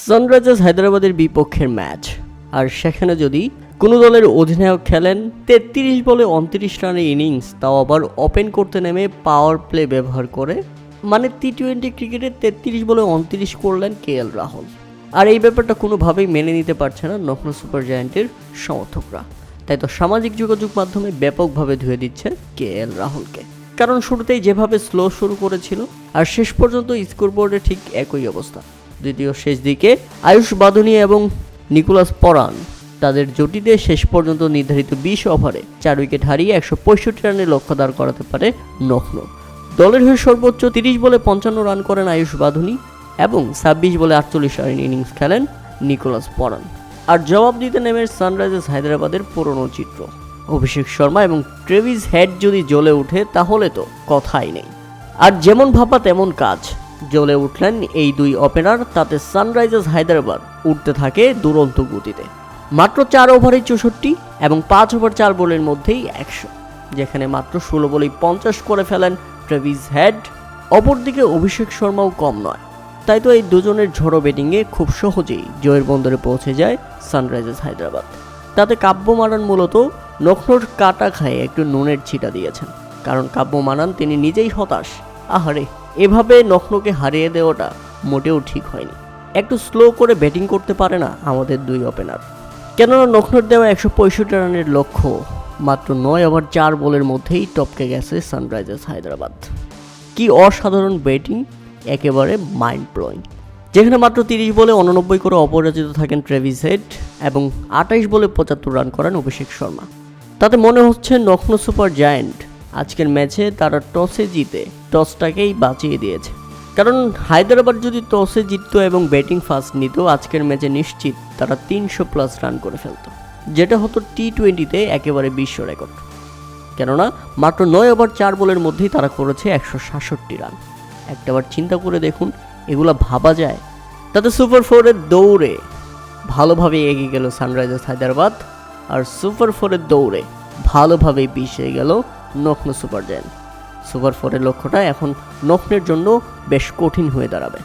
Sunrisers হায়দ্রাবাদের বিপক্ষের match আর সেখানে যদি কোনো দলের অধিনায়ক খেলেন, তেত্রিশ বলে উনত্রিশ রানের ইনিংস তাও আবার ওপেন করতে নেমে পাওয়ার প্লে ব্যবহার করে। মানে টি টোয়েন্টি ক্রিকেটে তেত্রিশ বলে উনত্রিশ করলেন কে এল রাহুল। আর এই ব্যাপারটা কোনোভাবেই মেনে নিতে পারছে না লখনৌ সুপার জায়ান্টের সমর্থকরা। তাই তো সামাজিক যোগাযোগ মাধ্যমে ব্যাপকভাবে ধুয়ে দিচ্ছে কে এল রাহুলকে। কারণ শুরুতেই যেভাবে স্লো শুরু করেছিল, আর শেষ পর্যন্ত স্কোরবোর্ডে ঠিক একই অবস্থা। দ্বিতীয় শেষ দিকে আয়ুষ বাদুনি এবং নিকোলাস পরান তাদের জুটিতে শেষ পর্যন্ত নির্ধারিত বিশ ওভারে চার উইকেট হারিয়ে একশো পঁয়ষট্টি রানের লক্ষ্য দাঁড় করাতে পারে লখনৌ দলের হয়ে সর্বোচ্চ তিরিশ বলে পঞ্চান্ন রান করেন আয়ুষ বাধুনি এবং ছাব্বিশ বলে আটচল্লিশ রানের ইনিংস খেলেন নিকোলাস পরান আর জবাব দিতে নেমে সানরাইজার্স হায়দ্রাবাদের পুরনো চিত্র। অভিষেক শর্মা এবং ট্রেভিস হেড যদি জ্বলে ওঠে তাহলে তো কথাই নেই। আর যেমন ভাবা তেমন কাজ। জ্বলে উঠলেন এই দুই ওপেনার তাতে সানরাইজার্স হায়দ্রাবাদ উঠতে থাকে দুরন্ত গতিতে। মাত্র চার ওভারে চৌষট্টি এবং পাঁচ ওভার চার বলের মধ্যেই একশো, যেখানে মাত্র ষোলো বলেই পঞ্চাশ করে ফেলেন ট্রেভিস হেড অপরদিকে অভিষেক শর্মাও কম নয়, তাই তো এই দুজনের ঝড়ো ব্যাটিংয়ে খুব সহজেই জয়ের বন্দরে পৌঁছে যায় সানরাইজার্স হায়দ্রাবাদ। তাতে কাব্য মারান মূলত লখনৌর কাটা খায়ে একটু নুনের ছিটা দিয়েছেন, কারণ কাব্য মানান তিনি নিজেই হতাশ। আহারে! এভাবে লখনৌকে হারিয়ে দেওয়াটা মোটেও ঠিক হয়নি। একটু স্লো করে ব্যাটিং করতে পারে না আমাদের দুই ওপেনার কেননা লখনৌর দেওয়া একশো পঁয়ষট্টি রানের লক্ষ্য মাত্র নয় ওভার চার বলের মধ্যেই টপকে গেছে সানরাইজার্স হায়দ্রাবাদ। কি অসাধারণ ব্যাটিং একেবারে মাইন্ড ব্লোয়িং যেখানে মাত্র তিরিশ বলে উননব্বই করে অপরাজিত থাকেন ট্রেভিস হেড এবং আঠাইশ বলে পঁচাত্তর রান করেন অভিষেক শর্মা। তাতে মনে হচ্ছে লখনৌ সুপার জায়ান্ট আজকের ম্যাচে তারা টসে জিতে টসটাকেই বাঁচিয়ে দিয়েছে। কারণ হায়দ্রাবাদ যদি টসে জিততো এবং ব্যাটিং ফার্স্ট নিত, আজকের ম্যাচে নিশ্চিত তারা তিনশো প্লাস রান করে ফেলতো। যেটা হতো টি টোয়েন্টিতে একেবারে বিশ্ব রেকর্ড। কেননা, মাত্র নয় ওভার চার বলের মধ্যেই তারা করেছে একশো সাতষট্টি রান। একটাবার চিন্তা করে দেখুন, এগুলা ভাবা যায়? তাতে সুপার ফোরের দৌড়ে ভালোভাবে এগিয়ে গেল সানরাইজার্স হায়দ্রাবাদ, আর সুপার ফোরের দৌড়ে ভালোভাবেই পিছিয়ে গেল লখনৌ সুপার জেন্ট সুপার ফোরের লক্ষ্যটা এখন নগ্নের জন্য বেশ কঠিন হয়ে দাঁড়াবে।